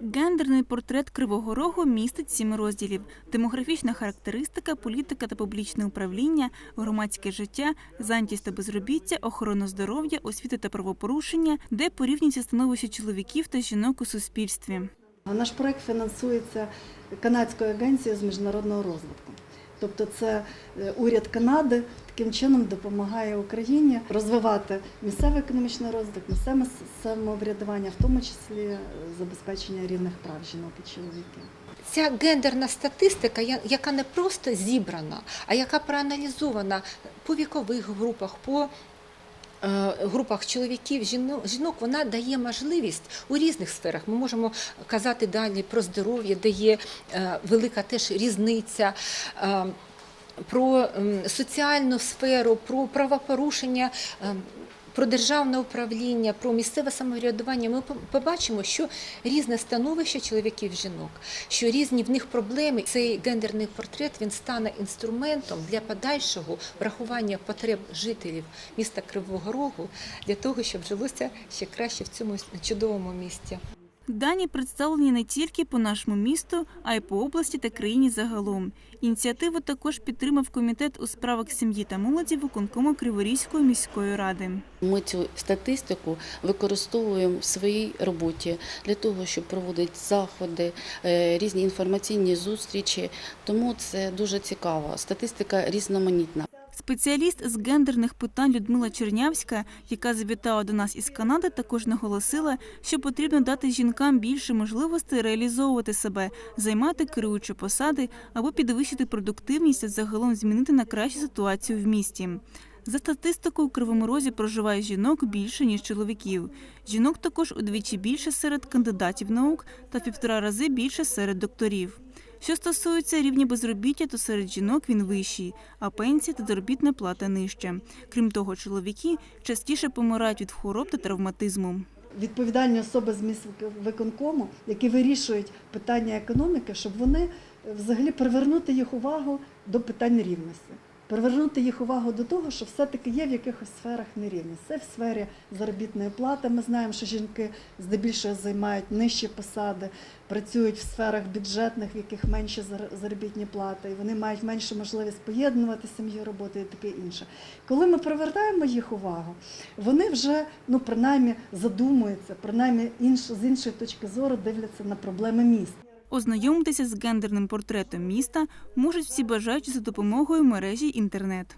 Гендерний портрет Кривого Рогу містить сім розділів: демографічна характеристика, політика та публічне управління, громадське життя, зайнятість та безробіття, охорона здоров'я, освіта та правопорушення, де порівнюється становище чоловіків та жінок у суспільстві. Наш проект фінансується канадською агенцією з міжнародного розвитку. Тобто, це е, уряд Канади таким чином допомагає Україні розвивати місцевий економічний розвиток, місцеве самоврядування, в тому числі е, забезпечення рівних прав жінок і чоловіків. Ця гендерна статистика, яка не просто зібрана, а яка проаналізована по вікових групах, по групах чоловіків, жінок, жінок, вона дає можливість у різних сферах. Ми можемо казати далі про здоров'я, де є е, велика теж різниця. е, Про соціальну сферу, про правопорушення, ем, про державне управління, про місцеве самоврядування. Ми побачимо, що різне становище чоловіків і жінок, що різні в них проблеми. Цей гендерний портрет він стане інструментом для подальшого врахування потреб жителів міста Кривого Рогу для того, щоб жилося ще краще в цьому чудовому місті. Дані представлені не тільки по нашому місту, а й по області та країні загалом. Ініціативу також підтримав комітет у справах сім'ї та молоді виконкому Криворізької міської ради. Ми цю статистику використовуємо в своїй роботі для того, щоб проводити заходи, е, різні інформаційні зустрічі. Тому це дуже цікаво. Статистика різноманітна. Спеціаліст з гендерних питань Людмила Чернявська, яка завітала до нас із Канади, також наголосила, що потрібно дати жінкам більше можливостей реалізовувати себе, займати керуючі посади або підвищити продуктивність та загалом змінити на кращу ситуацію в місті. За статистикою, у Кривому Розі проживає жінок більше, ніж чоловіків. Жінок також удвічі більше серед кандидатів наук та в півтора рази більше серед докторів. Що стосується рівня безробіття, то серед жінок він вищий, а пенсія та заробітна плата нижча. Крім того, чоловіки частіше помирають від хвороб та травматизму. Відповідальні особи з міськвиконкому, які вирішують питання економіки, щоб вони взагалі привернути їх увагу до питань рівності. Привернути їх увагу до того, що все-таки є в якихось сферах нерівність. Це в сфері заробітної плати. Ми знаємо, що жінки здебільшого займають нижчі посади, працюють в сферах бюджетних, в яких менші заробітні плати, і вони мають меншу можливість поєднувати сім'ю роботу і таке інше. Коли ми привертаємо їх увагу, вони вже ну принаймні задумуються, принаймні інш, з іншої точки зору дивляться на проблеми міста. Ознайомитися з гендерним портретом міста можуть всі бажаючі за допомогою мережі інтернет.